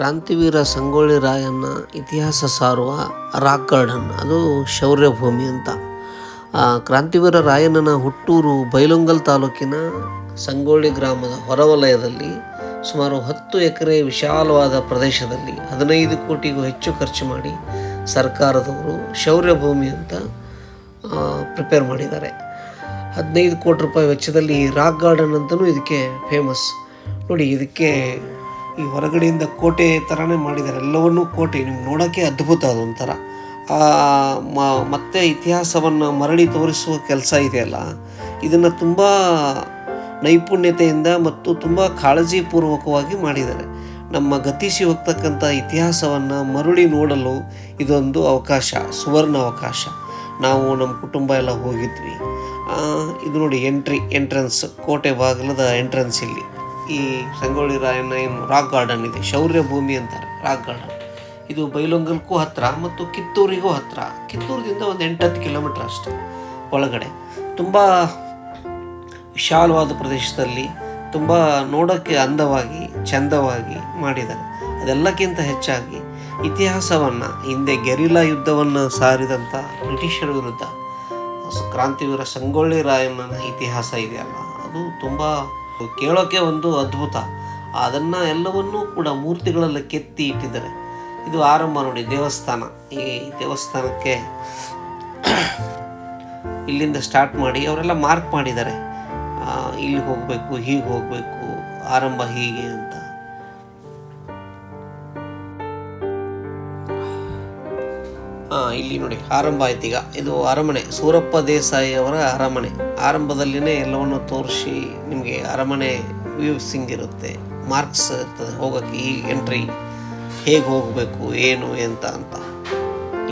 ಕ್ರಾಂತಿವೀರ ಸಂಗೊಳ್ಳಿ ರಾಯನ್ನ ಇತಿಹಾಸ ಸಾರುವ rock garden ಅದು ಶೌರ್ಯ ಭೂಮಿ ಅಂತ ಕ್ರಾಂತಿವೀರ ರಾಯಣ್ಣನ ಹುಟ್ಟೂರು ಬೈಲೊಂಗಲ್ ತಾಲೂಕಿನ ಸಂಗೊಳ್ಳಿ ಗ್ರಾಮದ ಹೊರವಲಯದಲ್ಲಿ ಸುಮಾರು ಹತ್ತು ಎಕರೆ ವಿಶಾಲವಾದ ಪ್ರದೇಶದಲ್ಲಿ ಹದಿನೈದು ಕೋಟಿಗೂ ಹೆಚ್ಚು ಖರ್ಚು ಮಾಡಿ ಸರ್ಕಾರದವರು ಶೌರ್ಯ ಭೂಮಿ ಅಂತ ಪ್ರಿಪೇರ್ ಮಾಡಿದ್ದಾರೆ. ಹದಿನೈದು ಕೋಟಿ ರೂಪಾಯಿ ವೆಚ್ಚದಲ್ಲಿ ರಾಕ್ ಗಾರ್ಡನ್ ಅಂತಲೂ ಇದಕ್ಕೆ ಫೇಮಸ್ ನೋಡಿ, ಇದಕ್ಕೆ ಈ ಹೊರಗಡೆಯಿಂದ ಕೋಟೆ ಥರನೇ ಮಾಡಿದ್ದಾರೆ. ಎಲ್ಲವನ್ನೂ ಕೋಟೆ, ನಿಮ್ಗೆ ನೋಡೋಕ್ಕೆ ಅದ್ಭುತ ಅದೊಂಥರ ಮತ್ತೆ ಇತಿಹಾಸವನ್ನು ಮರಳಿ ತೋರಿಸುವ ಕೆಲಸ ಇದೆಯಲ್ಲ, ಇದನ್ನು ತುಂಬ ನೈಪುಣ್ಯತೆಯಿಂದ ಮತ್ತು ತುಂಬ ಕಾಳಜಿಪೂರ್ವಕವಾಗಿ ಮಾಡಿದ್ದಾರೆ. ನಮ್ಮ ಗತಿಸಿ ಹೋಗ್ತಕ್ಕಂಥ ಇತಿಹಾಸವನ್ನು ಮರಳಿ ನೋಡಲು ಇದೊಂದು ಅವಕಾಶ, ಸುವರ್ಣ ಅವಕಾಶ. ನಾವು ನಮ್ಮ ಕುಟುಂಬ ಎಲ್ಲ ಹೋಗಿದ್ವಿ. ಇದು ನೋಡಿ ಎಂಟ್ರಿ, ಎಂಟ್ರೆನ್ಸ್, ಕೋಟೆ ಬಾಗಿಲದ ಎಂಟ್ರೆನ್ಸ್ ಇಲ್ಲಿ. ಈ ಸಂಗೊಳ್ಳಿ ರಾಯಣ್ಣ ಏನು ರಾಕ್ ಗಾರ್ಡನ್ ಇದೆ, ಶೌರ್ಯ ಭೂಮಿ ಅಂತಾರೆ, ರಾಕ್ ಗಾರ್ಡನ್. ಇದು ಬೈಲೊಂಗಲ್ಗೂ ಹತ್ತಿರ ಮತ್ತು ಕಿತ್ತೂರಿಗೂ ಹತ್ತಿರ ಕಿತ್ತೂರಿನಿಂದ ಒಂದು ಎಂಟತ್ತು ಕಿಲೋಮೀಟ್ರ್ ಅಷ್ಟೆ ಒಳಗಡೆ. ತುಂಬ ವಿಶಾಲವಾದ ಪ್ರದೇಶದಲ್ಲಿ ತುಂಬ ನೋಡೋಕ್ಕೆ ಅಂದವಾಗಿ, ಚಂದವಾಗಿ ಮಾಡಿದ್ದಾರೆ. ಅದೆಲ್ಲಕ್ಕಿಂತ ಹೆಚ್ಚಾಗಿ ಇತಿಹಾಸವನ್ನು, ಹಿಂದೆ ಗೆರಿಲಾ ಯುದ್ಧವನ್ನು ಸಾರಿದಂಥ ಬ್ರಿಟಿಷರ ವಿರುದ್ಧ, ಕ್ರಾಂತಿವೀರ ಸಂಗೊಳ್ಳಿ ರಾಯಣ್ಣನ ಇತಿಹಾಸ ಇದೆಯಲ್ಲ ಅದು ತುಂಬ ಕೇಳೋಕ್ಕೆ ಒಂದು ಅದ್ಭುತ. ಅದನ್ನು ಎಲ್ಲವನ್ನೂ ಕೂಡ ಮೂರ್ತಿಗಳೆಲ್ಲ ಕೆತ್ತಿ ಇಟ್ಟಿದ್ದಾರೆ. ಇದು ಆರಂಭ ನೋಡಿ, ದೇವಸ್ಥಾನ. ಈ ದೇವಸ್ಥಾನಕ್ಕೆ ಇಲ್ಲಿಂದ ಸ್ಟಾರ್ಟ್ ಮಾಡಿ, ಅವರೆಲ್ಲ ಮಾರ್ಕ್ ಮಾಡಿದ್ದಾರೆ. ಇಲ್ಲಿ ಹೋಗಬೇಕು, ಹೀಗೆ ಹೋಗಬೇಕು, ಆರಂಭ ಹೀಗೆ ಅಂತ. ಇಲ್ಲಿ ನೋಡಿ, ಆರಂಭ ಆಯ್ತು ಇದು ಅರಮನೆ, ಸೂರಪ್ಪ ದೇಸಾಯಿ ಅವರ ಅರಮನೆ. ಆರಂಭದಲ್ಲಿನೇ ಎಲ್ಲವನ್ನು ತೋರಿಸಿ ನಿಮಗೆ ಅರಮನೆ ವ್ಯೂಸಿಂಗ್ ಇರುತ್ತೆ. ಮಾರ್ಕ್ಸ್ ಇರ್ತದೆ, ಹೋಗೋಕ್ಕೆ ಈ ಎಂಟ್ರಿ ಹೇಗೆ ಹೋಗಬೇಕು, ಏನು, ಎಂತ ಅಂತ.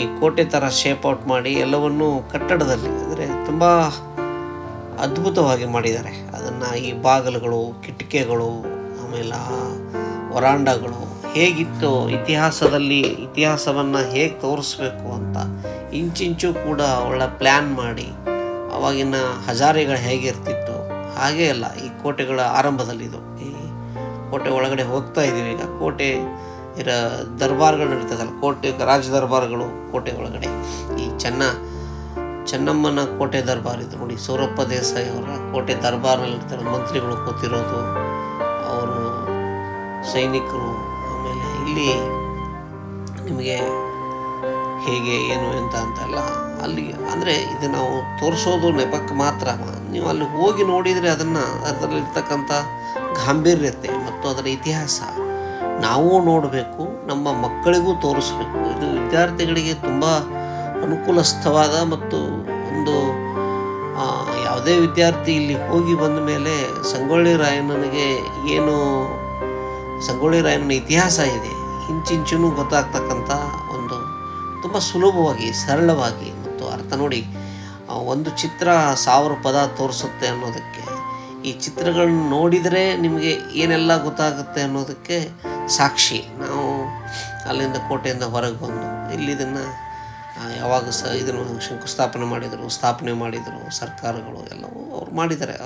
ಈ ಕೋಟೆ ಥರ ಶೇಪ್ ಔಟ್ ಮಾಡಿ ಎಲ್ಲವನ್ನು ಕಟ್ಟಡದಲ್ಲಿ, ಅಂದರೆ ತುಂಬ ಅದ್ಭುತವಾಗಿ ಮಾಡಿದ್ದಾರೆ. ಅದನ್ನು ಈ ಬಾಗಿಲುಗಳು, ಕಿಟಕಿಗಳು, ಆಮೇಲೆ ವರಾಂಡಗಳು ಹೇಗಿತ್ತು ಇತಿಹಾಸದಲ್ಲಿ ಇತಿಹಾಸವನ್ನು ಹೇಗೆ ತೋರಿಸ್ಬೇಕು ಅಂತ ಇಂಚಿಂಚು ಕೂಡ ಒಳ್ಳೆ ಪ್ಲ್ಯಾನ್ ಮಾಡಿ ಅವಾಗಿನ ಹಜಾರಿಗಳು ಹೇಗಿರ್ತಿತ್ತು, ಹಾಗೇ ಅಲ್ಲ, ಈ ಕೋಟೆಗಳ ಆರಂಭದಲ್ಲಿದು. ಈ ಕೋಟೆ ಒಳಗಡೆ ಹೋಗ್ತಾ ಇದ್ದೀವಿ ಈಗ. ಕೋಟೆ ಇರ ದರ್ಬಾರ್ಗಳು ನಡೀತದಲ್ಲ, ಕೋಟೆ ರಾಜ ದರ್ಬಾರ್ಗಳು ಕೋಟೆ ಒಳಗಡೆ. ಈ ಚೆನ್ನ, ಚೆನ್ನಮ್ಮನ ಕೋಟೆ ದರ್ಬಾರ್ ಇದು ನೋಡಿ, ಸೂರಪ್ಪ ದೇಸಾಯಿ ಅವರ ಕೋಟೆ ದರ್ಬಾರ್ನಲ್ಲಿ ಇರ್ತಾರೆ, ಮಂತ್ರಿಗಳು ಕೂತಿರೋದು, ಅವರು ಸೈನಿಕರು. ಇಲ್ಲಿ ನಿಮಗೆ ಹೇಗೆ, ಏನು, ಎಂತ ಅಂತಲ್ಲ ಅಲ್ಲಿ, ಅಂದರೆ ಇದು ನಾವು ತೋರಿಸೋದು ನೆಪಕ್ಕೆ ಮಾತ್ರ. ನೀವು ಅಲ್ಲಿ ಹೋಗಿ ನೋಡಿದರೆ ಅದನ್ನು, ಅದರಲ್ಲಿರ್ತಕ್ಕಂಥ ಗಾಂಭೀರ್ಯತೆ ಮತ್ತು ಅದರ ಇತಿಹಾಸ ನಾವು ನೋಡಬೇಕು, ನಮ್ಮ ಮಕ್ಕಳಿಗೂ ತೋರಿಸ್ಬೇಕು. ಇದು ವಿದ್ಯಾರ್ಥಿಗಳಿಗೆ ತುಂಬ ಅನುಕೂಲಸ್ಥವಾದ ಮತ್ತು ಒಂದು ಯಾವುದೇ ವಿದ್ಯಾರ್ಥಿ ಇಲ್ಲಿ ಹೋಗಿ ಬಂದ ಮೇಲೆ ಸಂಗೊಳ್ಳಿ ರಾಯಣ್ಣನಿಗೆ ಏನು ಸಂಗೊಳ್ಳಿ ರಾಯಣ್ಣನ ಇತಿಹಾಸ ಇದೆ. ಇಂಚಿಂಚೂ ಗೊತ್ತಾಗ್ತಕ್ಕಂಥ ಒಂದು ತುಂಬ ಸುಲಭವಾಗಿ, ಸರಳವಾಗಿ ಮತ್ತು ಅರ್ಥ ನೋಡಿ ಒಂದು ಚಿತ್ರ ಸಾವಿರ ಪದ ತೋರಿಸುತ್ತೆ ಅನ್ನೋದಕ್ಕೆ, ಈ ಚಿತ್ರಗಳನ್ನ ನೋಡಿದರೆ ನಿಮಗೆ ಏನೆಲ್ಲ ಗೊತ್ತಾಗುತ್ತೆ ಅನ್ನೋದಕ್ಕೆ ಸಾಕ್ಷಿ. ನಾವು ಅಲ್ಲಿಂದ ಕೋಟೆಯಿಂದ ಹೊರಗೆ ಬಂದು ಇಲ್ಲಿ ಇದನ್ನು ಯಾವಾಗ ಸ, ಇದನ್ನು ಶಂಕುಸ್ಥಾಪನೆ ಮಾಡಿದರು, ಸ್ಥಾಪನೆ ಮಾಡಿದರು, ಸರ್ಕಾರಗಳು ಎಲ್ಲವೂ ಅವ್ರು ಮಾಡಿದ್ದಾರೆ.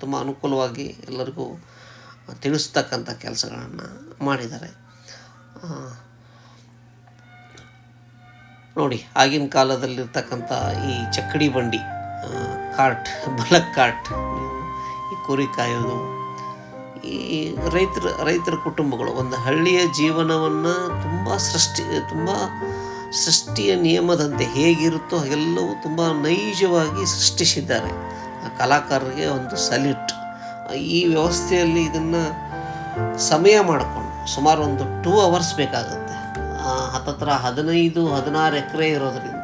ತುಂಬ ಅನುಕೂಲವಾಗಿ ಎಲ್ಲರಿಗೂ ತಿಳಿಸ್ತಕ್ಕಂಥ ಕೆಲಸಗಳನ್ನು ಮಾಡಿದ್ದಾರೆ. ನೋಡಿ, ಆಗಿನ ಕಾಲದಲ್ಲಿರ್ತಕ್ಕಂಥ ಈ ಚಕ್ಕಡಿ ಬಂಡಿ ಕಾರ್ಟ್ ಬಲಕ್ ಕಾರ್ಟ್ ಈ ಕುರಿ ಕಾಯೋದು, ಈ ರೈತರ ರೈತರ ಕುಟುಂಬಗಳು, ಒಂದು ಹಳ್ಳಿಯ ಜೀವನವನ್ನು ತುಂಬ ಸೃಷ್ಟಿ, ತುಂಬ ಸೃಷ್ಟಿಯ ನಿಯಮದಂತೆ ಹೇಗಿರುತ್ತೋ ಎಲ್ಲವೂ ತುಂಬ ನೈಜವಾಗಿ ಸೃಷ್ಟಿಸಿದ್ದಾರೆ. ಆ ಕಲಾಕಾರರಿಗೆ ಒಂದು ಸಲ್ಯೂಟ್. ಈ ವ್ಯವಸ್ಥೆಯಲ್ಲಿ ಇದನ್ನು ಸಮಯ ಮಾಡಿಕೊಂಡು ಸುಮಾರು ಒಂದು ಟೂ ಅವರ್ಸ್ ಬೇಕಾಗುತ್ತೆ. ಹತ್ತತ್ರ ಹದಿನೈದು, ಹದಿನಾರು ಎಕರೆ ಇರೋದರಿಂದ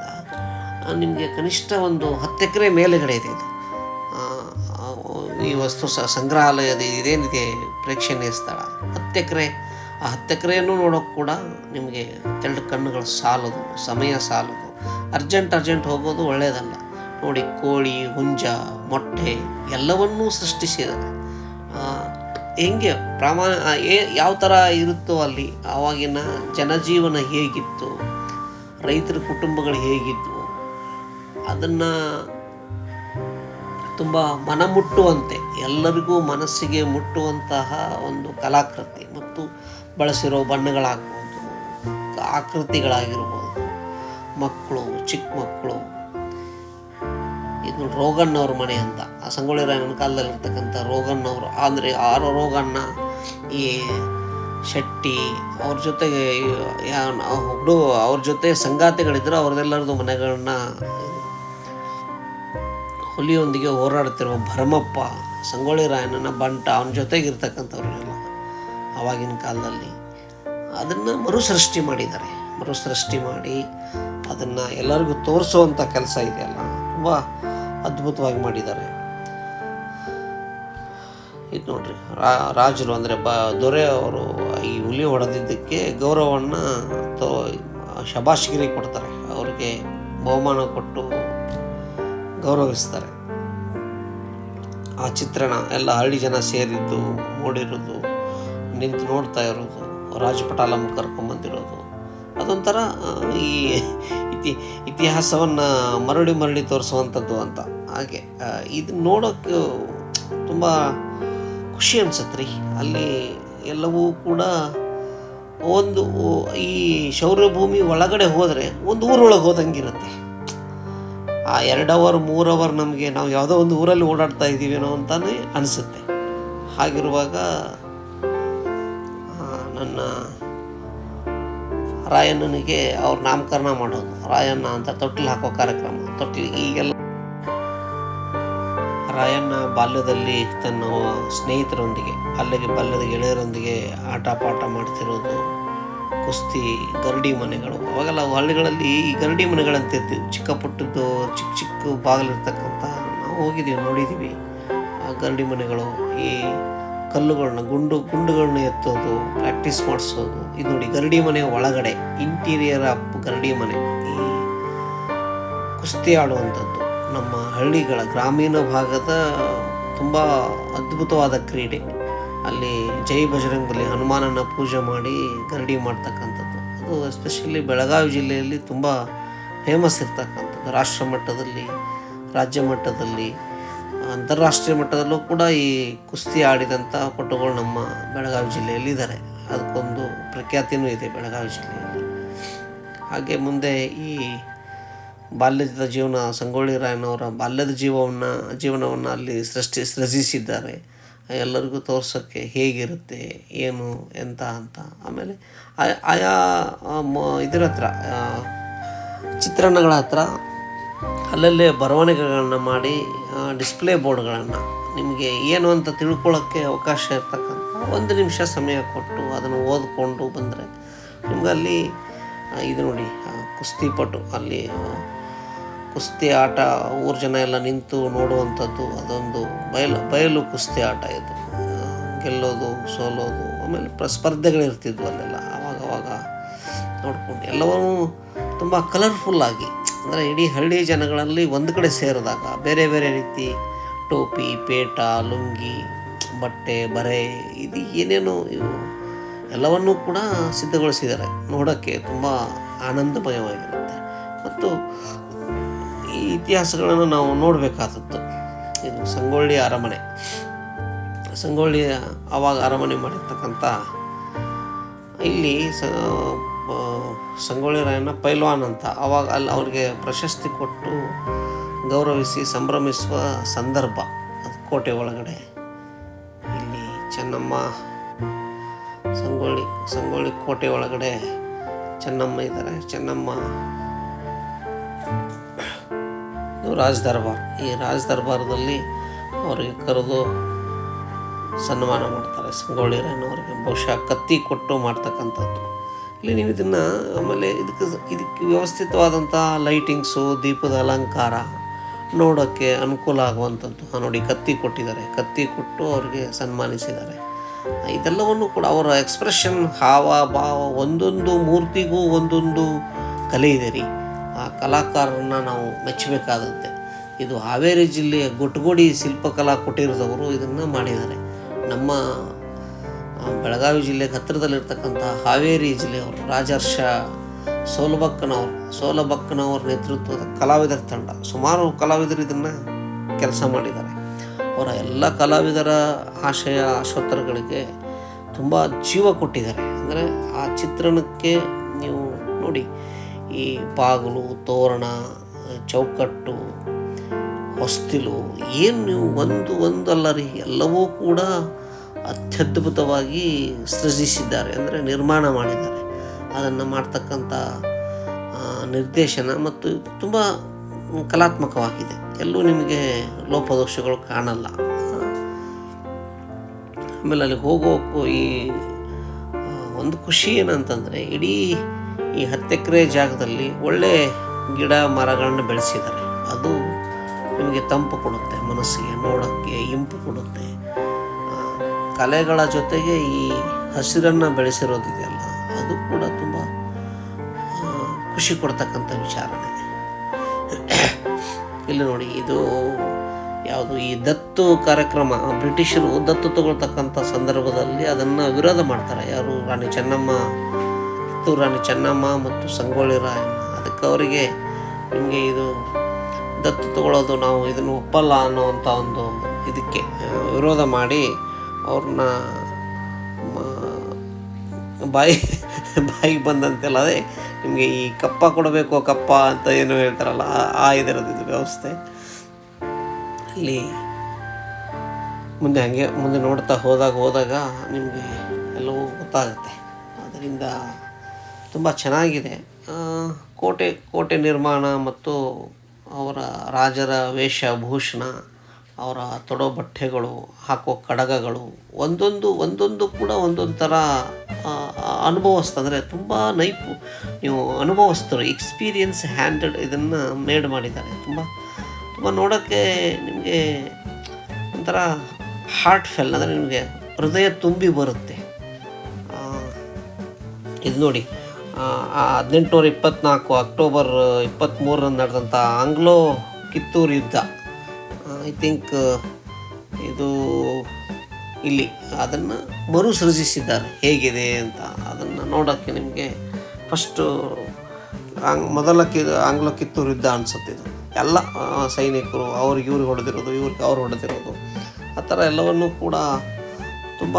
ನಿಮಗೆ ಕನಿಷ್ಠ ಒಂದು ಹತ್ತು ಎಕರೆ ಮೇಲುಗಡೆ ಇದೆ ಇದು. ಈ ವಸ್ತು ಸ, ಸಂಗ್ರಹಾಲಯದ ಇದೇನಿದೆ ಪ್ರೇಕ್ಷಣೀಯ ಸ್ಥಳ. ಹತ್ತು ಎಕರೆ, ಆ ಹತ್ತು ಎಕರೆಯನ್ನು ನೋಡೋಕೆ ಕೂಡ ನಿಮಗೆ ಎರಡು ಕಣ್ಣುಗಳು ಸಾಲದು, ಸಮಯ ಸಾಲದು. ಅರ್ಜೆಂಟ್ ಅರ್ಜೆಂಟ್ ಹೋಗೋದು ಒಳ್ಳೆಯದಲ್ಲ ನೋಡಿ ಕೋಳಿ ಹುಂಜ ಮೊಟ್ಟೆ ಎಲ್ಲವನ್ನೂ ಸೃಷ್ಟಿಸಿದ್ದಾರೆ ಆ, ಹೆಂಗೆ ಪ್ರಮಾಣ ಏ ಯಾವ ಥರ ಇರುತ್ತೋ ಅಲ್ಲಿ ಆವಾಗಿನ ಜನಜೀವನ ಹೇಗಿತ್ತು ರೈತರ ಕುಟುಂಬಗಳು ಹೇಗಿದ್ವು ಅದನ್ನು ತುಂಬ ಮನಮುಟ್ಟುವಂತೆ ಎಲ್ಲರಿಗೂ ಮನಸ್ಸಿಗೆ ಮುಟ್ಟುವಂತಹ ಒಂದು ಕಲಾಕೃತಿ ಮತ್ತು ಬಳಸಿರೋ ಬಣ್ಣಗಳಾಗ್ಬೋದು ಆಕೃತಿಗಳಾಗಿರ್ಬೋದು ಮಕ್ಕಳು ಚಿಕ್ಕ ಮಕ್ಕಳು ಇದು ಮನೆ ಅಂತ. ಆ ಸಂಗೊಳ್ಳಿ ರಾಯಣ್ಣನ ಕಾಲದಲ್ಲಿ ಇರ್ತಕ್ಕಂಥ ರೋಗಣ್ಣವರು. ಅಂದರೆ ಆರು ರೋಗಣ್ಣ, ಈ ಶೆಟ್ಟಿ, ಅವ್ರ ಜೊತೆಗೆ ಹುಡುಗ ಅವ್ರ ಜೊತೆ ಸಂಗಾತಿಗಳಿದ್ರು ಅವ್ರದ್ದೆಲ್ಲರದು ಮನೆಗಳನ್ನ ಹುಲಿಯೊಂದಿಗೆ ಹೋರಾಡ್ತಿರುವ ಭರಮಪ್ಪ, ಸಂಗೊಳ್ಳಿ ರಾಯಣ್ಣನ ಬಂಟ, ಅವನ ಜೊತೆಗಿರ್ತಕ್ಕಂಥವ್ರನ್ನೆಲ್ಲ ಆವಾಗಿನ ಕಾಲದಲ್ಲಿ ಅದನ್ನು ಮರುಸೃಷ್ಟಿ ಮಾಡಿದ್ದಾರೆ. ಮರುಸೃಷ್ಟಿ ಮಾಡಿ ಅದನ್ನು ಎಲ್ಲರಿಗೂ ತೋರಿಸುವಂಥ ಕೆಲಸ ಇದೆಯಲ್ಲ. ತುಂಬ ಅದ್ಭುತವಾಗಿ ಮಾಡಿದ್ದಾರೆ. ಇದು ನೋಡ್ರಿ ರಾಜರು ಅಂದರೆ ಬ, ದೊರೆ ಅವರು ಈ ಹುಲಿ ಹೊಡೆದಿದ್ದಕ್ಕೆ ಗೌರವವನ್ನು ತೋ, ಶಬಾಷ್ಗಿರಿ ಕೊಡ್ತಾರೆ. ಅವರಿಗೆ ಬಹುಮಾನ ಕೊಟ್ಟು ಗೌರವಿಸ್ತಾರೆ. ಆ ಚಿತ್ರಣ ಎಲ್ಲ ಹಳ್ಳಿ ಜನ ಸೇರಿದ್ದು, ಮೂಡಿರೋದು, ನಿಂತು ನೋಡ್ತಾ ಇರೋದು ರಾಜಪಟಾಲಂ ಕರ್ಕೊಂಬಂದಿರೋದು. ಅದೊಂಥರ ಈ ಇತಿ, ಇತಿಹಾಸವನ್ನು ಮರಳಿ ಮರಳಿ ತೋರಿಸುವಂಥದ್ದು ಅಂತ. ಹಾಗೆ ಇದನ್ನ ನೋಡೋಕ್ಕೆ ತುಂಬ ಖುಷಿ ಅನ್ಸತ್ತೆ ರೀ ಅಲ್ಲಿ ಎಲ್ಲವೂ ಕೂಡ ಒಂದು, ಈ ಶೌರ್ಯಭೂಮಿ ಒಳಗಡೆ ಹೋದರೆ ಒಂದು ಊರೊಳಗೆ ಹೋದಂಗಿರುತ್ತೆ. ಆ ಎರಡು ಅವರ್ ಮೂರು ಅವರ್ ನಮಗೆ ನಾವು ಯಾವುದೋ ಒಂದು ಊರಲ್ಲಿ ಓಡಾಡ್ತಾ ಇದ್ದೀವೇನೋ ಅಂತಾನೆ ಅನಿಸುತ್ತೆ. ಹಾಗಿರುವಾಗ ನನ್ನ ರಾಯಣ್ಣನಿಗೆ ಅವ್ರ ನಾಮಕರಣ ಮಾಡೋದು. ರಾಯಣ್ಣ ಅಂತ ತೊಟ್ಟಿಲು ಹಾಕೋ ಕಾರ್ಯಕ್ರಮ. ತೊಟ್ಟಿಲಿ ಈಗೆಲ್ಲ ರಾಯಣ್ಣ ಬಾಲ್ಯದಲ್ಲಿ ತನ್ನ ಸ್ನೇಹಿತರೊಂದಿಗೆ, ಅಲ್ಲಿಗೆ ಬಾಲ್ಯದ ಗೆಳೆಯರೊಂದಿಗೆ ಆಟ ಪಾಠ ಮಾಡ್ತಿರೋದು, ಕುಸ್ತಿ, ಗರಡಿ ಮನೆಗಳು. ಅವಾಗೆಲ್ಲ ಹಳ್ಳಿಗಳಲ್ಲಿ ಈ ಗರಡಿ ಮನೆಗಳಂತ ಇರ್ತಿದ್ವು. ಚಿಕ್ಕ ಪುಟ್ಟದ್ದು ಚಿಕ್ಕ ಚಿಕ್ಕ ಬಾಗಿಲಿರ್ತಕ್ಕಂಥ ನಾವು ಹೋಗಿದ್ದೀವಿ, ನೋಡಿದ್ದೀವಿ. ಆ ಗರಡಿ ಮನೆಗಳು, ಈ ಕಲ್ಲುಗಳನ್ನ, ಗುಂಡು, ಗುಂಡುಗಳನ್ನ ಎತ್ತೋದು ಪ್ರಾಕ್ಟೀಸ್ ಮಾಡಿಸೋದು. ಇದು ನೋಡಿ, ಗರಡಿ ಮನೆ ಒಳಗಡೆ ಇಂಟೀರಿಯರ್ ಆಫ್ ಗರಡಿ ಮನೆ. ಈ ಕುಸ್ತಿ ಆಡುವಂಥದ್ದು, ನಮ್ಮ ಹಳ್ಳಿಗಳ ಗ್ರಾಮೀಣ ಭಾಗದ ತುಂಬ ಅದ್ಭುತವಾದ ಕ್ರೀಡೆ. ಅಲ್ಲಿ ಜೈ ಬಜರಂಗದಲ್ಲಿ ಹನುಮಾನನ ಪೂಜೆ ಮಾಡಿ ಗರಡಿ ಮಾಡ್ತಕ್ಕಂಥದ್ದು. ಅದು ಎಸ್ಪೆಷಲಿ ಬೆಳಗಾವಿ ಜಿಲ್ಲೆಯಲ್ಲಿ ತುಂಬ ಫೇಮಸ್ ಇರ್ತಕ್ಕಂಥದ್ದು. ರಾಷ್ಟ್ರ ಮಟ್ಟದಲ್ಲಿ, ರಾಜ್ಯ ಮಟ್ಟದಲ್ಲಿ. ಅಂತಾರಾಷ್ಟ್ರೀಯ ಮಟ್ಟದಲ್ಲೂ ಕೂಡ ಈ ಕುಸ್ತಿ ಆಡಿದಂಥ ಪಟುಗಳು ನಮ್ಮ ಬೆಳಗಾವಿ ಜಿಲ್ಲೆಯಲ್ಲಿ ಇದ್ದಾರೆ. ಅದಕ್ಕೊಂದು ಪ್ರಖ್ಯಾತಿನೂ ಇದೆ ಬೆಳಗಾವಿ ಜಿಲ್ಲೆಯಲ್ಲಿ. ಹಾಗೆ ಮುಂದೆ ಈ ಬಾಲ್ಯದ ಜೀವನ, ಸಂಗೊಳ್ಳಿ ರಾಯನವರ ಬಾಲ್ಯದ ಜೀವವನ್ನು, ಜೀವನವನ್ನು ಅಲ್ಲಿ ಸೃಷ್ಟಿ, ಸೃಜಿಸಿದ್ದಾರೆ. ಎಲ್ಲರಿಗೂ ತೋರ್ಸೋಕ್ಕೆ ಹೇಗಿರುತ್ತೆ, ಏನು, ಎಂತ ಅಂತ. ಆಮೇಲೆ ಆಯಾ- ಇದ್ರ ಹತ್ರ ಚಿತ್ರಣಗಳ ಹತ್ರ ಅಲ್ಲಲ್ಲೇ ಬರವಣಿಗೆಗಳನ್ನು ಮಾಡಿ ಡಿಸ್ಪ್ಲೇ ಬೋರ್ಡ್ಗಳನ್ನು ನಿಮಗೆ ಏನು ಅಂತ ತಿಳ್ಕೊಳ್ಳೋಕ್ಕೆ ಅವಕಾಶ ಇರ್ತಕ್ಕಂಥ ಒಂದು ನಿಮಿಷ ಸಮಯ ಕೊಟ್ಟು ಅದನ್ನು ಓದಿಕೊಂಡು ಬಂದರೆ ನಿಮ್ಗೆ ಅಲ್ಲಿ ಇದು ನೋಡಿ ಕುಸ್ತಿಪಟು ಅಲ್ಲಿ ಕುಸ್ತಿ ಆಟ, ಊರು ಜನ ಎಲ್ಲ ನಿಂತು ನೋಡುವಂಥದ್ದು ಅದೊಂದು ಬಯಲು ಬಯಲು ಕುಸ್ತಿ ಆಟ ಇದು. ಗೆಲ್ಲೋದು, ಸೋಲೋದು, ಆಮೇಲೆ ಪ್ರ, ಸ್ಪರ್ಧೆಗಳಿರ್ತಿದ್ವು ಅಲ್ಲೆಲ್ಲ ಆವಾಗ ನೋಡ್ಕೊಂಡು ಎಲ್ಲವೂ ತುಂಬ ಕಲರ್ಫುಲ್ಲಾಗಿ ಅಂದರೆ ಇಡೀ ಹಳ್ಳಿ ಜನಗಳಲ್ಲಿ ಒಂದು ಕಡೆ ಸೇರಿದಾಗ ಬೇರೆ ಬೇರೆ ರೀತಿ ಟೋಪಿ, ಪೇಟ, ಲುಂಗಿ, ಬಟ್ಟೆ, ಬರೆ, ಇದು ಏನೇನು ಇವು ಎಲ್ಲವನ್ನೂ ಕೂಡ ಸಿದ್ಧಗೊಳಿಸಿದ್ದಾರೆ. ನೋಡೋಕ್ಕೆ ತುಂಬ ಆನಂದಮಯವಾಗಿರುತ್ತೆ. ಮತ್ತು ಈ ಇತಿಹಾಸಗಳನ್ನು ನಾವು ನೋಡಬೇಕಾದದ್ದು ಇದು ಸಂಗೊಳ್ಳಿ ಅರಮನೆ. ಸಂಗೊಳ್ಳಿ ಆವಾಗ ಅರಮನೆ ಮಾಡಿರ್ತಕ್ಕಂಥ ಇಲ್ಲಿ ಸ ಸಂಗೊಳ್ಳಿ ರಾಯಣ್ಣ ಪೈಲ್ವಾನ್ ಅಂತ. ಅವಾಗ ಅಲ್ಲಿ ಅವ್ರಿಗೆ ಪ್ರಶಸ್ತಿ ಕೊಟ್ಟು ಗೌರವಿಸಿ ಸಂಭ್ರಮಿಸುವ ಸಂದರ್ಭ ಅದು ಕೋಟೆ ಒಳಗಡೆ. ಇಲ್ಲಿ ಚೆನ್ನಮ್ಮ ಸಂಗೊಳ್ಳಿ ಸಂಗೊಳ್ಳಿ ಕೋಟೆ ಒಳಗಡೆ ಚೆನ್ನಮ್ಮ ಇದ್ದಾರೆ. ಚೆನ್ನಮ್ಮ ರಾಜ್ ದರ್ಬಾರ್ ಈ ರಾಜ್ ದರ್ಬಾರದಲ್ಲಿ ಅವರಿಗೆ ಕರೆದು ಸನ್ಮಾನ ಮಾಡ್ತಾರೆ. ಸಂಗೊಳ್ಳಿ ರಾಯಣ್ಣವರಿಗೆ ಬಹುಶಃ ಕತ್ತಿ ಕೊಟ್ಟು ಮಾಡ್ತಕ್ಕಂಥದ್ದು. ಇಲ್ಲಿ ನೀವು ಇದನ್ನು ಆಮೇಲೆ ಇದಕ್ಕೆ ಇದಕ್ಕೆ ವ್ಯವಸ್ಥಿತವಾದಂಥ ಲೈಟಿಂಗ್ಸು ದೀಪದ ಅಲಂಕಾರ ನೋಡೋಕ್ಕೆ ಅನುಕೂಲ ಆಗುವಂಥದ್ದು. ನೋಡಿ ಕತ್ತಿ ಕೊಟ್ಟಿದ್ದಾರೆ. ಕತ್ತಿ ಕೊಟ್ಟು ಅವರಿಗೆ ಸನ್ಮಾನಿಸಿದ್ದಾರೆ. ಇದೆಲ್ಲವನ್ನು ಕೂಡ ಅವರ ಎಕ್ಸ್ಪ್ರೆಷನ್ ಹಾವ, ಭಾವ, ಒಂದೊಂದು ಮೂರ್ತಿಗೂ ಒಂದೊಂದು ಕಲೆ ಇದೆ ರೀ. ಆ ಕಲಾಕಾರರನ್ನ ನಾವು ಮೆಚ್ಚಬೇಕಾದಂತೆ. ಇದು ಹಾವೇರಿ ಜಿಲ್ಲೆಯ ಗೊಟ್ಗೋಡಿ ಶಿಲ್ಪಕಲಾ ಕೊಟ್ಟಿರೋದವರು ಇದನ್ನು ಮಾಡಿದ್ದಾರೆ. ನಮ್ಮ ಬೆಳಗಾವಿ ಜಿಲ್ಲೆಗೆ ಹತ್ತಿರದಲ್ಲಿರ್ತಕ್ಕಂಥ ಹಾವೇರಿ ಜಿಲ್ಲೆಯವರು, ರಾಜರ್ಷ ಸೋಲಬಕ್ಕನವರು ಸೋಲಬಕ್ಕನವರ ನೇತೃತ್ವದ ಕಲಾವಿದರ ತಂಡ. ಸುಮಾರು ಕಲಾವಿದರು ಇದನ್ನು ಕೆಲಸ ಮಾಡಿದ್ದಾರೆ. ಅವರ ಎಲ್ಲ ಕಲಾವಿದರ ಆಶಯ, ಆಶೋತ್ತರಗಳಿಗೆ ತುಂಬ ಜೀವ ಕೊಟ್ಟಿದ್ದಾರೆ. ಅಂದರೆ ಆ ಚಿತ್ರಣಕ್ಕೆ ನೀವು ನೋಡಿ, ಈ ಬಾಗಿಲು ತೋರಣ, ಚೌಕಟ್ಟು, ಹೊಸ್ತಿಲು, ಏನು ನೀವು ಒಂದು ಒಂದಲ್ಲ ರೀ, ಎಲ್ಲವೂ ಕೂಡ ಅತ್ಯದ್ಭುತವಾಗಿ ಸೃಜಿಸಿದ್ದಾರೆ ಅಂದರೆ ನಿರ್ಮಾಣ ಮಾಡಿದ್ದಾರೆ. ಅದನ್ನು ಮಾಡ್ತಕ್ಕಂಥ ನಿರ್ದೇಶನ ಮತ್ತು ತುಂಬ ಕಲಾತ್ಮಕವಾಗಿದೆ. ಎಲ್ಲೂ ನಿಮಗೆ ಲೋಪದೋಷಗಳು ಕಾಣಲ್ಲ. ಆಮೇಲೆ ಅಲ್ಲಿ ಹೋಗೋಕ್ಕೂ ಈ ಒಂದು ಖುಷಿ ಏನಂತಂದರೆ ಇಡೀ ಈ ಹತ್ತು ಎಕರೆ ಜಾಗದಲ್ಲಿ ಒಳ್ಳೆ ಗಿಡ ಮರಗಳನ್ನು ಬೆಳೆಸಿದ್ದಾರೆ. ಅದು ನಿಮಗೆ ತಂಪು ಕೊಡುತ್ತೆ, ಮನಸ್ಸಿಗೆ ನೋಡೋಕ್ಕೆ ಇಂಪು ಕೊಡುತ್ತೆ. ಕಲೆಗಳ ಜೊತೆಗೆ ಈ ಹಸಿರನ್ನು ಬೆಳೆಸಿರೋದಿದೆಯಲ್ಲ, ಅದು ಕೂಡ ತುಂಬ ಖುಷಿ ಕೊಡ್ತಕ್ಕಂಥ ವಿಚಾರನೇ ಇಲ್ಲಿ ನೋಡಿ, ಇದು ಯಾವುದು ಈ ದತ್ತು ಕಾರ್ಯಕ್ರಮ ಬ್ರಿಟಿಷರು ದತ್ತು ತಗೊಳ್ತಕ್ಕಂಥ ಸಂದರ್ಭದಲ್ಲಿ ಅದನ್ನು ವಿರೋಧ ಮಾಡ್ತಾರೆ. ಯಾರು? ರಾಣಿ ಚೆನ್ನಮ್ಮ ಕಿತ್ತೂರು ರಾಣಿ ಚೆನ್ನಮ್ಮ ಮತ್ತು ಸಂಗೊಳ್ಳಿ ರಾಯಣ್ಣ ಅದಕ್ಕೆ ಅವರಿಗೆ ನಿಮಗೆ ಇದು ದತ್ತು ತಗೊಳ್ಳೋದು ನಾವು ಇದನ್ನು ಒಪ್ಪಲ್ಲ ಅನ್ನೋವಂಥ ಒಂದು ಇದಕ್ಕೆ ವಿರೋಧ ಮಾಡಿ ಅವ್ರನ್ನ ಬಾಯಿ ಬಾಯಿ ಬಾಯಿಗೆ ಬಂದಂತೆಲ್ಲ ಅದೇ, ನಿಮಗೆ ಈ ಕಪ್ಪ ಕೊಡಬೇಕು, ಕಪ್ಪ ಅಂತ ಏನು ಹೇಳ್ತಾರಲ್ಲ, ಆ- ಇದರದ್ದು ಇದು ವ್ಯವಸ್ಥೆ. ಅಲ್ಲಿ ಮುಂದೆ ಹಾಗೆ ಮುಂದೆ ನೋಡ್ತಾ ಹೋದಾಗ ಹೋದಾಗ ನಿಮಗೆ ಎಲ್ಲವೂ ಗೊತ್ತಾಗುತ್ತೆ. ಅದರಿಂದ ತುಂಬ ಚೆನ್ನಾಗಿದೆ. ಕೋಟೆ ಕೋಟೆ ನಿರ್ಮಾಣ ಮತ್ತು ಅವರ ರಾಜರ ವೇಷಭೂಷಣ ಅವರ ತೊಡೋ ಬಟ್ಟೆಗಳು, ಹಾಕೋ ಕಡಗಗಳು, ಒಂದೊಂದು ಒಂದೊಂದು ಕೂಡ ಒಂದೊಂದು ಥರ ಅಂದರೆ ತುಂಬ ನೈಪು. ನೀವು ಅನುಭವಸ್ಥರು ಎಕ್ಸ್ಪೀರಿಯನ್ಸ್ ಹ್ಯಾಂಡೆಡ್ ಇದನ್ನು ಮೇಡ್ ಮಾಡಿದ್ದಾರೆ. ತುಂಬ ತುಂಬ ನೋಡೋಕ್ಕೆ ನಿಮಗೆ ಒಂಥರ ಹಾರ್ಟ್ ಫೆಲ್ ಅಂದರೆ ನಿಮಗೆ ಹೃದಯ ತುಂಬಿ ಬರುತ್ತೆ. ಇದು ನೋಡಿ ಹದಿನೆಂಟುನೂರ ಇಪ್ಪತ್ತ್ನಾಲ್ಕು ಅಕ್ಟೋಬರ್ ಇಪ್ಪತ್ತ್ಮೂರರಂದು ನಡೆದಂಥ ಆಂಗ್ಲೋ ಕಿತ್ತೂರು ಯುದ್ಧ. ಐ ಥಿಂಕ್ ಇದು ಇಲ್ಲಿ ಅದನ್ನು ಮರು ಸೃಜಿಸಿದ್ದಾರೆ ಹೇಗಿದೆ ಅಂತ ಅದನ್ನು ನೋಡೋಕ್ಕೆ ನಿಮಗೆ ಫಸ್ಟು ಆಂಗ್ ಮೊದಲ ಕಿ, ಆಂಗ್ಲ ಕಿತ್ತೂರು ಯುದ್ಧ ಅನಿಸುತ್ತೆ ಇದು. ಎಲ್ಲ ಸೈನಿಕರು ಅವ್ರಿಗೆ ಇವ್ರಿಗೆ ಹೊಡೆದಿರೋದು, ಇವ್ರಿಗೆ ಅವ್ರು ಹೊಡೆದಿರೋದು. ಆ ಥರ ಎಲ್ಲವನ್ನೂ ಕೂಡ ತುಂಬ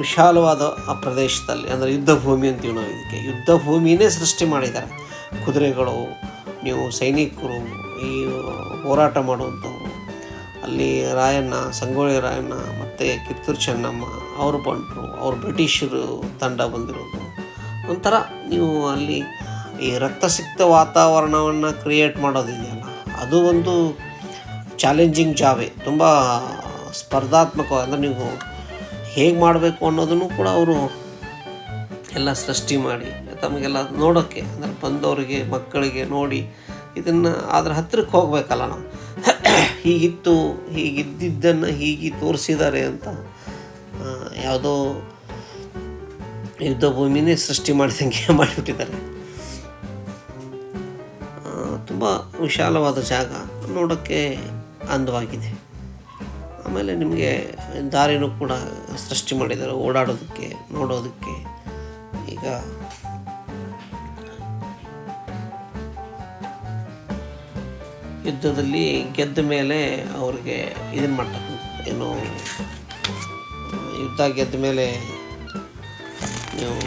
ವಿಶಾಲವಾದ ಆ ಪ್ರದೇಶದಲ್ಲಿ ಅಂದರೆ ಯುದ್ಧ ಭೂಮಿ ಅಂತೀವಿ ನಾವು ಇದಕ್ಕೆ. ಯುದ್ಧ ಭೂಮಿನೇ ಸೃಷ್ಟಿ ಮಾಡಿದ್ದಾರೆ. ಕುದುರೆಗಳು, ನೀವು ಸೈನಿಕರು, ಈ ಹೋರಾಟ ಮಾಡುವಂಥವ್ರು ಅಲ್ಲಿ ರಾಯಣ್ಣ, ಸಂಗೊಳ್ಳಿ ರಾಯಣ್ಣ ಮತ್ತು ಕಿತ್ತೂರು ಚೆನ್ನಮ್ಮ ಅವರು ಬಂಟರು ಅವರು ಬ್ರಿಟಿಷರು ತಂಡ ಬಂದಿರೋದು. ಒಂಥರ ನೀವು ಅಲ್ಲಿ ಈ ರಕ್ತಸಿಕ್ತ ವಾತಾವರಣವನ್ನು ಕ್ರಿಯೇಟ್ ಮಾಡೋದಿದೆಯಲ್ಲ ಅದು ಒಂದು ಚಾಲೆಂಜಿಂಗ್ ಜಾಬೇ ತುಂಬ ಸ್ಪರ್ಧಾತ್ಮಕ, ಅಂದರೆ ನೀವು ಹೇಗೆ ಮಾಡಬೇಕು ಅನ್ನೋದನ್ನು ಕೂಡ ಅವರು ಎಲ್ಲ ಸೃಷ್ಟಿ ಮಾಡಿ, ತಮಗೆಲ್ಲ ನೋಡೋಕ್ಕೆ ಅಂದರೆ ಬಂದವರಿಗೆ, ಮಕ್ಕಳಿಗೆ ನೋಡಿ ಇದನ್ನು ಅದ್ರ ಹತ್ತಿರಕ್ಕೆ ಹೋಗಬೇಕಲ್ಲ ನಾವು. ಹೀಗಿತ್ತು, ಹೀಗಿದ್ದಿದ್ದನ್ನು ಹೀಗೆ ತೋರಿಸಿದ್ದಾರೆ ಅಂತ ಯಾವುದೋ ಯುದ್ಧ ಭೂಮಿನೇ ಸೃಷ್ಟಿ ಮಾಡಿದಂಗೆ ಮಾಡಿಬಿಟ್ಟಿದ್ದಾರೆ. ತುಂಬ ವಿಶಾಲವಾದ ಜಾಗ, ನೋಡೋಕ್ಕೆ ಅಂದವಾಗಿದೆ. ಆಮೇಲೆ ನಿಮಗೆ ದಾರಿನೂ ಕೂಡ ಸೃಷ್ಟಿ ಮಾಡಿದ್ದಾರೆ, ಓಡಾಡೋದಕ್ಕೆ, ನೋಡೋದಕ್ಕೆ. ಈಗ ಯುದ್ಧದಲ್ಲಿ ಗೆದ್ದ ಮೇಲೆ ಅವ್ರಿಗೆ ಇದನ್ನು ಮಾಡ್ತಕ್ಕಂಥ ಏನು, ಯುದ್ಧ ಗೆದ್ದ ಮೇಲೆ ನೀವು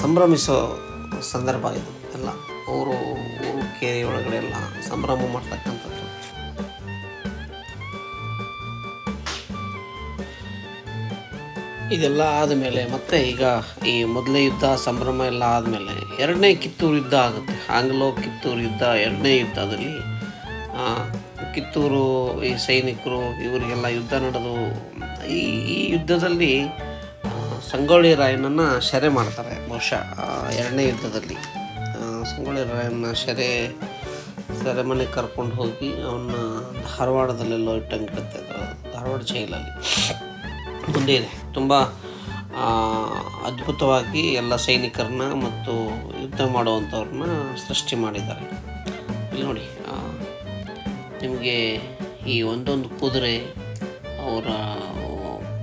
ಸಂಭ್ರಮಿಸೋ ಸಂದರ್ಭ ಇದು. ಎಲ್ಲ ಅವರು ಊರು, ಕೇರಿ ಒಳಗಡೆ ಎಲ್ಲ ಸಂಭ್ರಮ ಮಾಡ್ತಕ್ಕಂಥದ್ದು. ಇದೆಲ್ಲ ಆದಮೇಲೆ ಮತ್ತೆ ಈಗ ಈ ಮೊದಲೇ ಯುದ್ಧ, ಸಂಭ್ರಮ ಎಲ್ಲ ಆದಮೇಲೆ ಎರಡನೇ ಕಿತ್ತೂರು ಯುದ್ಧ ಆಗುತ್ತೆ. ಆಂಗ್ಲೋ ಕಿತ್ತೂರು ಯುದ್ಧ ಎರಡನೇ ಯುದ್ಧದಲ್ಲಿ ಕಿತ್ತೂರು ಈ ಸೈನಿಕರು ಇವರಿಗೆಲ್ಲ ಯುದ್ಧ ನಡೆದು, ಈ ಯುದ್ಧದಲ್ಲಿ ಸಂಗೊಳ್ಳಿ ರಾಯನನ್ನು ಸೆರೆ ಮಾಡ್ತಾರೆ ಬಹುಶಃ ಎರಡನೇ ಯುದ್ಧದಲ್ಲಿ. ಸಂಗೊಳ್ಳಿ ರಾಯನ ಸೆರೆ ಸೆರೆಮನೆಗೆ ಕರ್ಕೊಂಡು ಹೋಗಿ ಅವನ್ನ ಧಾರವಾಡದಲ್ಲೆಲ್ಲೋ ಇಟ್ಟಂಗಿಡುತ್ತೆ ಧಾರವಾಡ ಜೈಲಲ್ಲಿ. ಮುಂದೆ ಇದೆ. ತುಂಬ ಅದ್ಭುತವಾಗಿ ಎಲ್ಲ ಸೈನಿಕರನ್ನ ಮತ್ತು ಯುದ್ಧ ಮಾಡುವಂಥವ್ರನ್ನ ಸೃಷ್ಟಿ ಮಾಡಿದ್ದಾರೆ. ಇಲ್ಲಿ ನೋಡಿ ನಿಮಗೆ ಈ ಒಂದೊಂದು ಕುದುರೆ, ಅವರ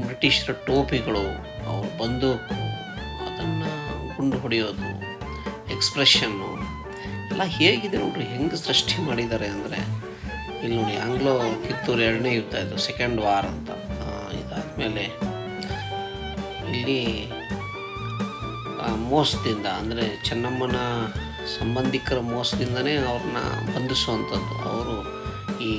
ಬ್ರಿಟಿಷರ ಟೋಪಿಗಳು, ಅವ್ರ ಬಂದೂಕು, ಅದನ್ನು ಗುಂಡು ಹೊಡೆಯೋದು, ಎಕ್ಸ್ಪ್ರೆಷನ್ನು ಎಲ್ಲ ಹೇಗಿದೆ ನೋಡ್ರಿ, ಹೆಂಗೆ ಸೃಷ್ಟಿ ಮಾಡಿದ್ದಾರೆ ಅಂದರೆ. ಇಲ್ಲಿ ನೋಡಿ, ಆಂಗ್ಲೋ ಕಿತ್ತೂರು ಎರಡನೇ ಯುದ್ಧ ಇದು ಸೆಕೆಂಡ್ ವಾರ್ ಅಂತ. ಇದಾದಮೇಲೆ ಇಲ್ಲಿ ಮೋಸದಿಂದ, ಅಂದರೆ ಚೆನ್ನಮ್ಮನ ಸಂಬಂಧಿಕರ ಮೋಸದಿಂದನೇ ಅವ್ರನ್ನ ಬಂಧಿಸುವಂಥದ್ದು. ಅವರು ಈ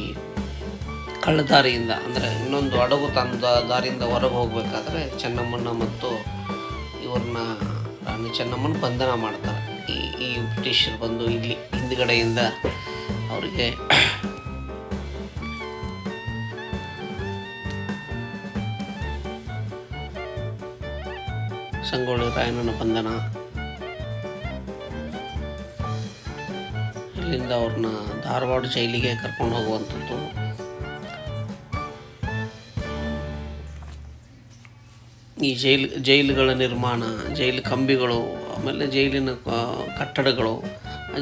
ಕಳ್ಳದಾರಿಯಿಂದ, ಅಂದರೆ ಇನ್ನೊಂದು ಹಡಗು ತಂದ ದಾರಿಯಿಂದ ಹೊರಗೆ ಹೋಗಬೇಕಾದ್ರೆ ಚೆನ್ನಮ್ಮನ ಮತ್ತು ಇವ್ರನ್ನ, ರಾಣಿ ಚೆನ್ನಮ್ಮನ ಬಂಧನ ಮಾಡ್ತಾರೆ. ಈ ಈ ಬ್ರಿಟಿಷರು ಬಂದು ಇಲ್ಲಿ ಹಿಂದ್ಗಡೆಯಿಂದ ಅವರಿಗೆ ಸಂಗೊಳ್ಳಿ ರಾಯಣ್ಣನ ಬಂಧನ. ಇಲ್ಲಿಂದ ಅವ್ರನ್ನ ಧಾರವಾಡ ಜೈಲಿಗೆ ಕರ್ಕೊಂಡು ಹೋಗುವಂಥದ್ದು. ಈ ಜೈಲ್, ಜೈಲುಗಳ ನಿರ್ಮಾಣ, ಜೈಲು ಕಂಬಿಗಳು, ಆಮೇಲೆ ಜೈಲಿನ ಕಟ್ಟಡಗಳು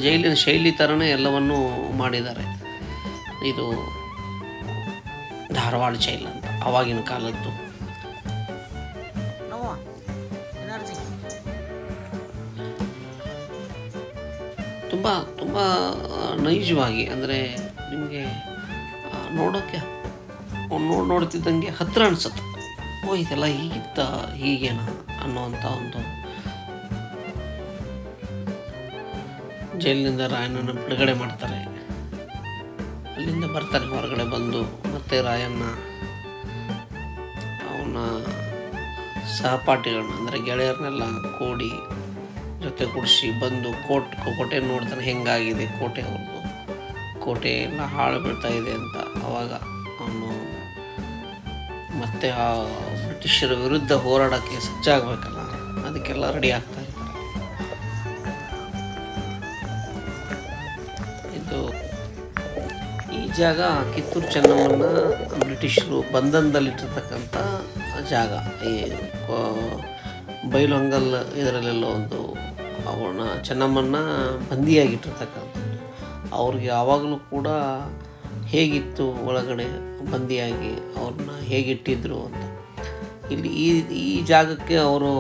ಜೈಲಿನ ಶೈಲಿ ಥರನೇ ಎಲ್ಲವನ್ನೂ ಮಾಡಿದ್ದಾರೆ. ಇದು ಧಾರವಾಡ ಜೈಲು ಅಂತ, ಆವಾಗಿನ ಕಾಲದ್ದು. ತುಂಬ ತುಂಬ ನೈಜವಾಗಿ, ಅಂದರೆ ನಿಮಗೆ ನೋಡೋಕ್ಕೆ ನೋಡಿ ನೋಡ್ತಿದ್ದಂಗೆ ಹತ್ತಿರ ಅನಿಸುತ್ತೆ. ಓ, ಇದೆಲ್ಲ ಹೀಗಿತ್ತ, ಹೀಗೇನ ಅನ್ನೋವಂಥ ಒಂದು ಜೈಲಿನಿಂದ ರಾಯನನ್ನು ಬಿಡುಗಡೆ ಮಾಡ್ತಾರೆ. ಅಲ್ಲಿಂದ ಬರ್ತಾರೆ, ಹೊರಗಡೆ ಬಂದು. ಮತ್ತೆ ರಾಯಣ್ಣ ಅವನ ಸಹಪಾಠಿಗಳನ್ನ, ಅಂದರೆ ಗೆಳೆಯರನ್ನೆಲ್ಲ ಕೂಡಿ ಜೊತೆ ಕೂಡಿಸಿ ಬಂದು ಕೋಟ್ ಕೋಟೆ ನೋಡ್ತಾನೆ ಹೆಂಗಾಗಿದೆ ಕೋಟೆ ಅವ್ರದ್ದು ಕೋಟೆ ಎಲ್ಲ ಹಾಳು ಬೀಳ್ತಾ ಇದೆ ಅಂತ ಅವಾಗ ಅವನು ಮತ್ತೆ ಆ ಬ್ರಿಟಿಷರ ವಿರುದ್ಧ ಹೋರಾಡೋಕ್ಕೆ ಸಜ್ಜಾಗಬೇಕಲ್ಲ, ಅದಕ್ಕೆಲ್ಲ ರೆಡಿ ಆಗ್ತಾ ಇರ್ತಾರೆ. ಇದು ಈ ಜಾಗ ಕಿತ್ತೂರು ಚೆನ್ನಮ್ಮನ ಬ್ರಿಟಿಷರು ಬಂಧನದಲ್ಲಿಟ್ಟಿರ್ತಕ್ಕಂಥ ಜಾಗ. ಈ ಬೈಲೊಂಗಲ್ ಇದರಲ್ಲೆಲ್ಲ ಒಂದು ಅವನ ಚೆನ್ನಮ್ಮನ್ನ ಬಂದಿಯಾಗಿಟ್ಟಿರ್ತಕ್ಕಂಥದ್ದು. ಅವ್ರಿಗೆ ಯಾವಾಗಲೂ ಕೂಡ ಹೇಗಿತ್ತು ಒಳಗಡೆ ಬಂದಿಯಾಗಿ ಅವ್ರನ್ನ ಹೇಗಿಟ್ಟಿದ್ರು ಅಂತ. ಇಲ್ಲಿ ಈ ಈ ಜಾಗಕ್ಕೆ ಅವರು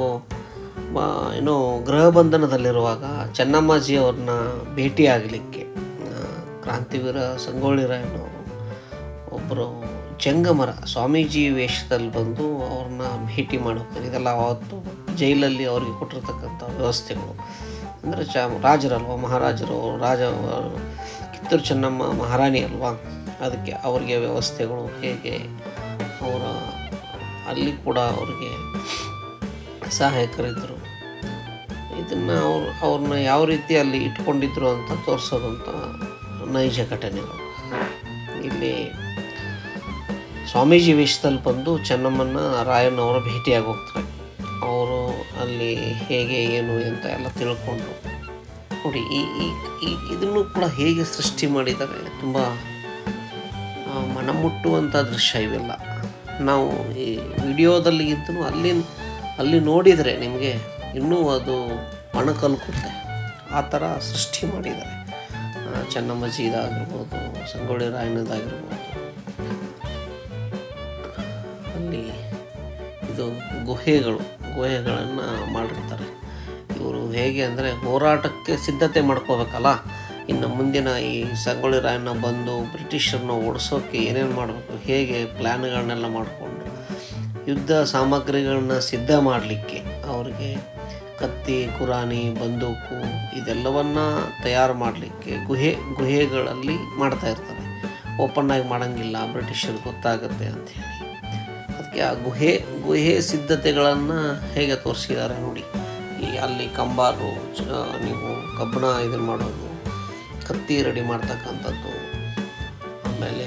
ಏನು ಏನೋ ಗೃಹ ಬಂಧನದಲ್ಲಿರುವಾಗ ಚೆನ್ನಮ್ಮಾಜಿ ಅವ್ರನ್ನ ಭೇಟಿಯಾಗಲಿಕ್ಕೆ ಕ್ರಾಂತಿವೀರ ಸಂಗೊಳ್ಳಿ ರಾಯಣ್ಣವರು ಒಬ್ಬರು ಜಂಗಮರ ಸ್ವಾಮೀಜಿ ವೇಷದಲ್ಲಿ ಬಂದು ಅವ್ರನ್ನ ಭೇಟಿ ಮಾಡೋಗ್ತಾರೆ ಇದೆಲ್ಲ ಅವತ್ತು ಜೈಲಲ್ಲಿ ಅವ್ರಿಗೆ ಕೊಟ್ಟಿರ್ತಕ್ಕಂಥ ವ್ಯವಸ್ಥೆಗಳು. ಅಂದರೆ ಚ, ರಾಜರಲ್ವ? ಮಹಾರಾಜರು, ರಾಜ, ಕಿತ್ತೂರು ಚೆನ್ನಮ್ಮ ಮಹಾರಾಣಿ ಅಲ್ವಾ? ಅದಕ್ಕೆ ಅವರಿಗೆ ವ್ಯವಸ್ಥೆಗಳು ಹೇಗೆ ಅವರ, ಅಲ್ಲಿ ಕೂಡ ಅವ್ರಿಗೆ ಸಹಾಯಕರಿದ್ದರು. ಇದನ್ನು ಅವ್ರು, ಅವ್ರನ್ನ ಯಾವ ರೀತಿ ಅಲ್ಲಿ ಇಟ್ಕೊಂಡಿದ್ರು ಅಂತ ತೋರಿಸೋದಂಥ ನೈಜ ಘಟನೆಗಳು. ಇಲ್ಲಿ ಸ್ವಾಮೀಜಿ ವೇಷದಲ್ಲಿ ಬಂದು ಚೆನ್ನಮ್ಮನ ರಾಯಣ್ಣವರು ಭೇಟಿಯಾಗಿ ಹೋಗ್ತಾರೆ. ಅವರು ಅಲ್ಲಿ ಹೇಗೆ, ಏನು ಅಂತ ಎಲ್ಲ ತಿಳ್ಕೊಂಡು ನೋಡಿ, ಈ ಈ ಇದನ್ನು ಕೂಡ ಹೇಗೆ ಸೃಷ್ಟಿ ಮಾಡಿದ್ದಾರೆ ತುಂಬ ಮನಮುಟ್ಟುವಂಥ ದೃಶ್ಯ ಇವೆಲ್ಲ. ನಾವು ಈ ವಿಡಿಯೋದಲ್ಲಿ ಇದ್ದು ಅಲ್ಲಿ ಅಲ್ಲಿ ನೋಡಿದರೆ ನಿಮಗೆ ಇನ್ನೂ ಅದು ಮಣಕಲ್ಕುತ್ತೆ ಆ ಥರ ಸೃಷ್ಟಿ ಮಾಡಿದ್ದಾರೆ. ಚೆನ್ನಮ್ಮಜಿದಾಗಿರ್ಬೋದು ಸಂಗೊಳ್ಳಿ ರಾಯಣ್ಣದಾಗಿರ್ಬೋದು. ಇದು ಗುಹೆಗಳು, ಗುಹೆಗಳನ್ನು ಮಾಡಿರ್ತಾರೆ. ಇವರು ಹೇಗೆ ಅಂದರೆ ಹೋರಾಟಕ್ಕೆ ಸಿದ್ಧತೆ ಮಾಡ್ಕೋಬೇಕಲ್ಲ? ಇನ್ನು ಮುಂದಿನ ಈ ಸಂಗೊಳ್ಳಿ ರಾಯಣ್ಣ ಬಂದು ಬ್ರಿಟಿಷರನ್ನ ಓಡಿಸೋಕ್ಕೆ ಏನೇನು ಮಾಡಬೇಕು? ಹೇಗೆ ಪ್ಲ್ಯಾನ್ಗಳನ್ನೆಲ್ಲ ಮಾಡಿಕೊಂಡು ಯುದ್ಧ ಸಾಮಗ್ರಿಗಳನ್ನ ಸಿದ್ಧ ಮಾಡಲಿಕ್ಕೆ ಅವರಿಗೆ ಕತ್ತಿ ಕುರಾನಿ ಬಂದೂಕು ಇದೆಲ್ಲವನ್ನ ತಯಾರು ಮಾಡಲಿಕ್ಕೆ ಗುಹೆ, ಗುಹೆಗಳಲ್ಲಿ ಮಾಡ್ತಾಯಿರ್ತಾರೆ ಓಪನ್ನಾಗಿ ಮಾಡೋಂಗಿಲ್ಲ, ಬ್ರಿಟಿಷರಿಗೆ ಗೊತ್ತಾಗುತ್ತೆ ಅದಕ್ಕೆ ಆ ಗುಹೆ ಗುಹೆ ಸಿದ್ಧತೆಗಳನ್ನು ಹೇಗೆ ತೋರಿಸಿದ್ದಾರೆ ನೋಡಿ. ಈ ಅಲ್ಲಿ ಕಂಬಾರು ನೀವು ಕಬ್ಬಣ ಇದನ್ನು ಮಾಡೋದು, ಕತ್ತಿ ರೆಡಿ ಮಾಡ್ತಕ್ಕಂಥದ್ದು, ಆಮೇಲೆ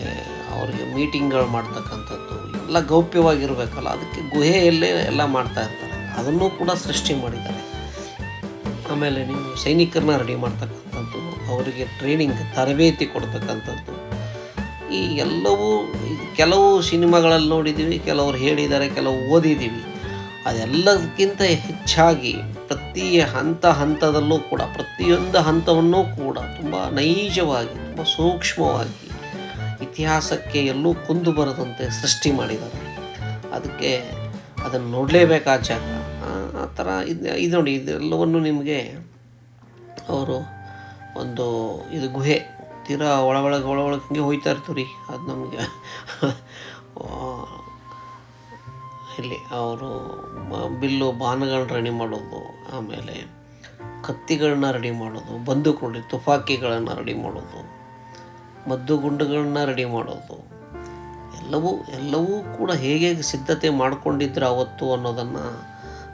ಅವರಿಗೆ ಮೀಟಿಂಗ್ಗಳು ಮಾಡ್ತಕ್ಕಂಥದ್ದು, ಎಲ್ಲ ಗೌಪ್ಯವಾಗಿರಬೇಕಲ್ಲ, ಅದಕ್ಕೆ ಗುಹೆಯಲ್ಲೇ ಎಲ್ಲ ಮಾಡ್ತಾ ಇರ್ತಾರೆ. ಅದನ್ನು ಕೂಡ ಸೃಷ್ಟಿ ಮಾಡಿದ್ದಾರೆ. ಆಮೇಲೆ ನೀವು ಸೈನಿಕರನ್ನ ರೆಡಿ ಮಾಡ್ತಕ್ಕಂಥದ್ದು, ಅವರಿಗೆ ಟ್ರೈನಿಂಗ್ ತರಬೇತಿ ಕೊಡ್ತಕ್ಕಂಥದ್ದು ಈ ಎಲ್ಲವೂ ಕೆಲವು ಸಿನಿಮಾಗಳಲ್ಲಿ ನೋಡಿದ್ದೀವಿ, ಕೆಲವರು ಹೇಳಿದ್ದಾರೆ, ಕೆಲವು ಓದಿದ್ದೀವಿ. ಅದೆಲ್ಲದಕ್ಕಿಂತ ಹೆಚ್ಚಾಗಿ ಪ್ರತಿ ಹಂತ ಹಂತದಲ್ಲೂ ಕೂಡ, ಪ್ರತಿಯೊಂದು ಹಂತವನ್ನೂ ಕೂಡ ತುಂಬ ನೈಜವಾಗಿ, ತುಂಬ ಸೂಕ್ಷ್ಮವಾಗಿ ಇತಿಹಾಸಕ್ಕೆ ಎಲ್ಲೂ ಕುಂದು ಬರದಂತೆ ಸೃಷ್ಟಿ ಮಾಡಿದ್ದಾರೆ. ಅದಕ್ಕೆ ಅದನ್ನು ನೋಡಲೇಬೇಕು ಆ ಜಾಗ ಆ ಥರ ಇದು ಇದು ನೋಡಿ, ಇದೆಲ್ಲವನ್ನು ನಿಮಗೆ ಅವರು ಒಂದು, ಇದು ಗುಹೆ ತೀರಾ ಒಳ ಒಳಗೆ ಒಳ ಒಳಗೆ ಹಿಂಗೆ ಹೋಯ್ತಾ ಅದು ನಮಗೆ ಇಲ್ಲಿ ಅವರು ಬಿಲ್ಲು ಬಾಣಗಳನ್ನ ರೆಡಿ ಮಾಡೋದು, ಆಮೇಲೆ ಕತ್ತಿಗಳನ್ನ ರೆಡಿ ಮಾಡೋದು, ಬಂದೂಕು ನೋಡಿ ತುಪಾಕಿಗಳನ್ನು ರೆಡಿ ಮಾಡೋದು, ಮದ್ದು ಗುಂಡುಗಳನ್ನ ರೆಡಿ ಮಾಡೋದು. ಎಲ್ಲವೂ ಎಲ್ಲವೂ ಕೂಡ ಹೇಗೆ ಸಿದ್ಧತೆ ಮಾಡಿಕೊಂಡಿದ್ರು ಅವತ್ತು ಅನ್ನೋದನ್ನು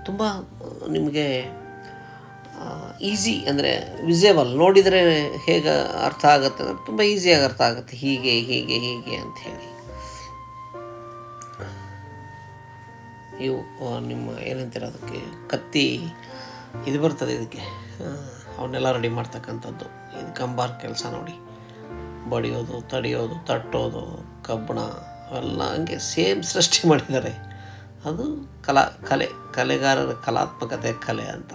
ತುಂಬ, ನಿಮಗೆ ಈಸಿ ಅಂದರೆ ವಿಸೇಬಲ್ ನೋಡಿದರೆ ಹೇಗೆ ಅರ್ಥ ಆಗುತ್ತೆ ಅಂದರೆ ತುಂಬ ಈಸಿಯಾಗಿ ಅರ್ಥ ಆಗುತ್ತೆ. ಹೀಗೆ ಹೀಗೆ ಹೀಗೆ ಅಂತ ಹೇಳಿ. ಇವು ನಿಮ್ಮ ಏನಂತೀರ ಅದಕ್ಕೆ? ಕತ್ತಿ, ಇದು ಬರ್ತದೆ ಇದಕ್ಕೆ. ಅವನ್ನೆಲ್ಲ ರೆಡಿ ಮಾಡ್ತಕ್ಕಂಥದ್ದು. ಇದು ಕಂಬಾರ್ ಕೆಲಸ ನೋಡಿ. ಬಡಿಯೋದು, ತಡಿಯೋದು, ತಟ್ಟೋದು, ಕಬ್ಬಣ ಅವೆಲ್ಲ ಹಂಗೆ ಸೇಮ್ ಸೃಷ್ಟಿ ಮಾಡಿದ್ದಾರೆ. ಅದು ಕಲಾ, ಕಲೆ, ಕಲೆಗಾರರ ಕಲಾತ್ಮಕತೆ ಕಲೆ ಅಂತ.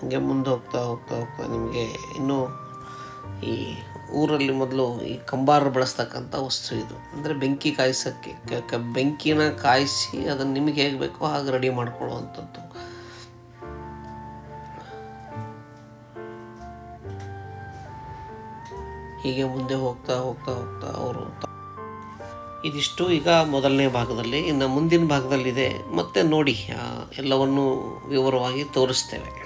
ಹಾಗೆ ಮುಂದೆ ಹೋಗ್ತಾ ಹೋಗ್ತಾ ಹೋಗ್ತಾ ನಿಮಗೆ ಇನ್ನೂ ಈ ಊರಲ್ಲಿ ಮೊದಲು ಈ ಕಂಬಾರ ಬಳಸ್ತಕ್ಕಂಥ ವಸ್ತು ಇದು. ಅಂದರೆ ಬೆಂಕಿ ಕಾಯಿಸೋಕ್ಕೆ ಬೆಂಕಿನ ಕಾಯಿಸಿ ಅದನ್ನು ನಿಮಗೆ ಹೇಗೆ ಬೇಕೋ ಹಾಗೆ ರೆಡಿ ಮಾಡ್ಕೊಳ್ಳುವಂಥದ್ದು. ಹೀಗೆ ಮುಂದೆ ಹೋಗ್ತಾ ಹೋಗ್ತಾ ಹೋಗ್ತಾ ಅವರು ಇದಿಷ್ಟು ಈಗ ಮೊದಲನೇ ಭಾಗದಲ್ಲಿ, ಇನ್ನು ಮುಂದಿನ ಭಾಗದಲ್ಲಿದೆ. ಮತ್ತೆ ನೋಡಿ ಎಲ್ಲವನ್ನು ವಿವರವಾಗಿ ತೋರಿಸ್ತೇವೆ.